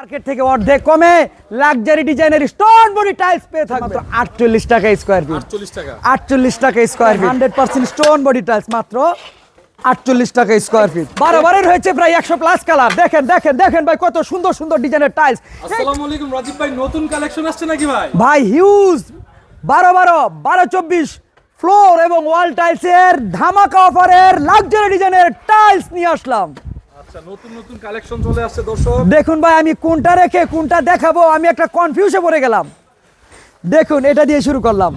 Market থেকে অর্ধেক কমে লাক্সারি ডিজাইনের স্টোন বডি টাইলস পেয়ে থাকবে। আটচল্লিশ টাকা স্কোয়ার ফিট আটচল্লিশ টাকা। আটচল্লিশ টাকা square feet hundred percent stone body tiles মাত্র আটচল্লিশ টাকা স্কোয়ার ফিট বারোবারের হয়েছে প্রায় একশো প্লাস কালার দেখেন দেখেন দেখেন ভাই কত সুন্দর সুন্দর ডিজাইনের টাইলস আসসালামু আলাইকুম রাজীব ভাই নতুন কালেকশন আসছে নাকি ভাই? ভাই হিউজ বারো বারো বারো চব্বিশ ফ্লোর এবং ওয়াল টাইলসের ধামাকা অফারের লাক্সারি ডিজাইনের টাইলস নিয়ে আসলাম। আচ্ছা দেখুন ভাই আমি কোনটা রেখে কোনটা দেখাবো আমি একটা কনফিউজে পড়ে গেলাম। দেখুন এটা দিয়ে শুরু করলাম।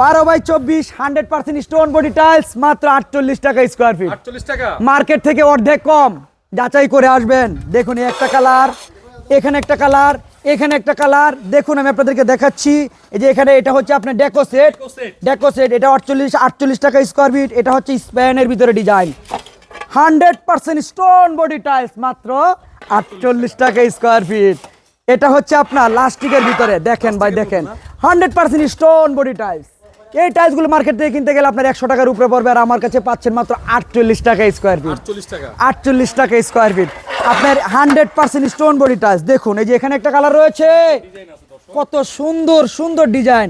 বারো বাই চব্বিশ hundred percent stone body tiles মাত্র আটচল্লিশ টাকা স্কোয়ার ফিট টাকা? মার্কেট থেকে অর্ধেক কম যাচাই করে আসবেন। দেখুন একটা কালার এখানে একটা কালার এখানে একটা কালার দেখুন আমি আপনাদেরকে দেখাচ্ছি। এই যে এখানে এটা হচ্ছে আপনার ডেকো সেট ডেকো সেট এটা আটচল্লিশ আটচল্লিশ টাকা স্কোয়ার ফিট এটা হচ্ছে স্প্যানের ভিতরে design hundred percent stone body tiles মাত্র আটচল্লিশ টাকা স্কোয়ার ফিট এটা হচ্ছে আপনার লাস্টিকের ভিতরে। দেখেন ভাই দেখেন। Hundred percent stone body tiles. এই টাইলসগুলো মার্কেট থেকে কিনতে গেলে আপনার একশো টাকার উপরে পড়বে আর আমার কাছে পাচ্ছেন মাত্র আটচল্লিশ টাকা স্কোয়ার ফিট আটচল্লিশ টাকা। স্কোয়ার ফিট আপনার hundred percent stone body tiles. দেখুন এই যে এখানে একটা কালার রয়েছে। কত সুন্দর সুন্দর ডিজাইন।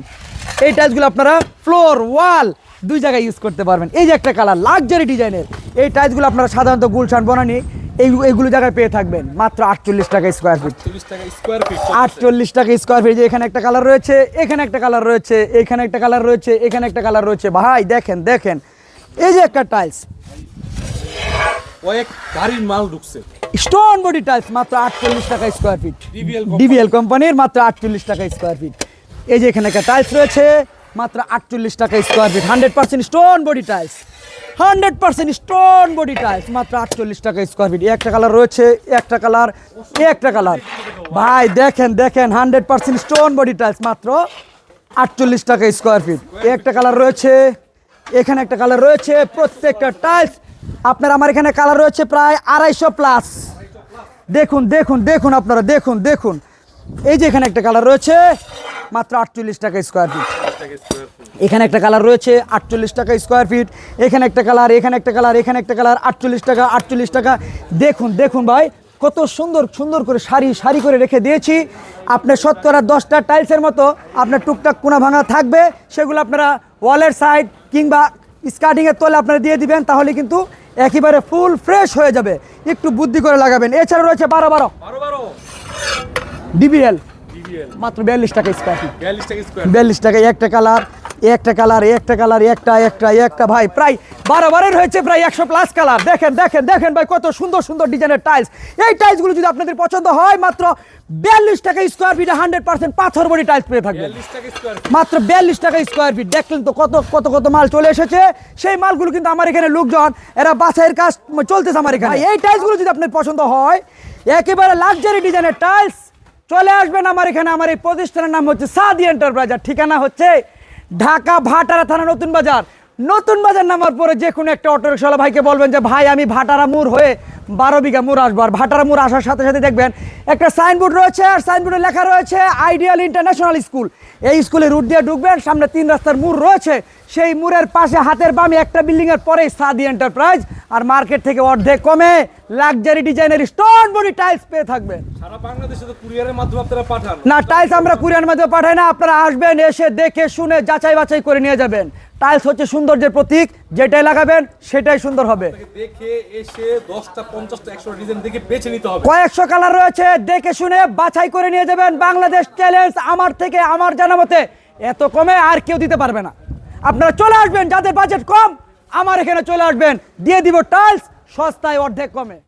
এই টাইলসগুলো আপনারা ফ্লোর ওয়াল দুই জায়গায় ইউজ করতে পারবেন। এই যে একটা কালার লাক্সারি ডিজাইনের এই টাইলসগুলো আপনারা সাধারণত গুলশান বনানি এই এইগুলো জায়গায় পেয়ে থাকবেন। মাত্র আটচল্লিশ টাকা স্কোয়ার ফিট স্কোয়ার আটচল্লিশ টাকা স্কোয়ার ফিট এখানে একটা কালার রয়েছে এখানে একটা কালার রয়েছে এখানে একটা কালার রয়েছে এখানে একটা কালার রয়েছে। ভাই দেখেন দেখেন। এই যে একটা টাইলস কয়েক গাড়ির মাল ঢুকছে। স্টোন বডি টাইলস মাত্র আটচল্লিশ টাকা স্কোয়ার ফিট ডিবিএল কোম্পানির মাত্র আটচল্লিশ টাকা স্কোয়ার ফিট এই যে এখানে একটা টাইলস রয়েছে মাত্র আটচল্লিশ টাকা square feet hundred percent stone body tiles hundred percent stone body tiles মাত্র আটচল্লিশ টাকা স্কোয়ার ফিট একটা কালার রয়েছে, একটা কালার একটা কালার ভাই, দেখেন দেখেন hundred percent stone body tiles মাত্র আটচল্লিশ টাকা স্কোয়ার ফিট একটা কালার রয়েছে, এখানে একটা কালার রয়েছে, প্রত্যেকটা টাইলস আপনার, আমার এখানে কালার রয়েছে প্রায় আড়াইশো প্লাস দেখুন দেখুন দেখুন আপনারা, দেখুন দেখুন। এই যে এখানে একটা কালার রয়েছে, মাত্র আটচল্লিশ টাকা স্কোয়ার ফিট এখানে একটা কালার রয়েছে আটচল্লিশ টাকা স্কোয়ার ফিট এখানে একটা কালার এখানে একটা কালার এখানে একটা কালার আটচল্লিশ টাকা আটচল্লিশ টাকা। দেখুন দেখুন ভাই কত সুন্দর সুন্দর করে সারি সারি করে রেখে দিয়েছি। আপনার শতকরা দশটা টাইলসের মতো আপনার টুকটাক কোনা ভাঙা থাকবে। সেগুলো আপনারা ওয়ালের সাইড কিংবা স্কার্টিংয়ের তলে আপনারা দিয়ে দিবেন তাহলে কিন্তু একেবারে ফুল ফ্রেশ হয়ে যাবে। একটু বুদ্ধি করে লাগাবেন। এছাড়া রয়েছে বারো বারো। বারো বারো। ডিবিএল মাত্র বিয়াল্লিশ টাকা স্কোয়ার ফিট বিয়াল্লিশ টাকা একটা কালার একটা কালার একটা কালার একটা একটা একটা ভাই প্রায় বারো বারের হয়েছে প্রায় একশো প্লাস কালার। দেখেন দেখেন দেখেন ভাই কত সুন্দর সুন্দর ডিজাইনের টাইলস এই টাইলসগুলো যদি আপনাদের পছন্দ হয় মাত্র বিয়াল্লিশ টাকা স্কোয়ার ফিটে হান্ড্রেড পার্সেন্ট পাথর বডি টাইলস পেয়ে থাকবেন। মাত্র বিয়াল্লিশ টাকা স্কোয়ার ফিট দেখলেন তো কত কত কত মাল চলে এসেছে? সেই মালগুলো কিন্তু আমার এখানে লোকজন এরা বাছাইয়ের কাজ চলতেছে আমার এখানে। এই টাইলসগুলো যদি আপনার পছন্দ হয় একেবারে লাক্সারি ডিজাইনের টাইলস চলে আসবেন আমার এখানে, আমার এই প্রতিষ্ঠানের নাম হচ্ছে সাদি এন্টারপ্রাইজার। ঠিকানা হচ্ছে ঢাকা ভাটারা থানা নতুন বাজার। নতুন বাজার নামার পরে যে কোনো একটা অটোরিক্সাওয়ালা ভাইকে বলবেন যে, ভাই, আমি ভাটারা মুর হয়ে বারো বিঘা মুর আসব আর ভাটারা মুর আসার সাথে সাথে দেখবেন একটা সাইনবোর্ড রয়েছে আর সাইনবোর্ডে লেখা রয়েছে আইডিয়াল ইন্টারন্যাশনাল স্কুল এই স্কুলে রুট দিয়ে ঢুকবেন সামনে তিন রাস্তার মুর রয়েছে সেই মুরের পাশে হাতের বামে একটা বিল্ডিং এর পরেই সাদি এন্টারপ্রাইজ আর মার্কেট থেকে অর্ধেক কমে লাক্সারি ডিজাইনের স্টোন বডি টাইলস পেয়ে থাকবেন। সারা বাংলাদেশে তো কুরিয়ারের মাধ্যমে আপনারা পাঠান। না টাইলস আমরা কুরিয়ার মাধ্যমে পাঠাই না আপনারা আসবেন এসে দেখে শুনে যাচাই বাছাই করে নিয়ে যাবেন। টাইলস হচ্ছে সৌন্দর্যের প্রতীক যেটাই লাগাবেন সেটাই সুন্দর হবে। দেখে এসে দশটা কয়েকশো কালার রয়েছে, দেখে শুনে বাছাই করে নিয়ে যাবেন বাংলাদেশ চ্যালেঞ্জ আমার থেকে আমার জানা মতে। এত কমে আর কেউ দিতে পারবে না। আপনারা চলে আসবেন, যাদের বাজেট কম, আমার এখানে চলে আসবেন। দিয়ে দিব টাইলস সস্তায় অর্ধেক কমে।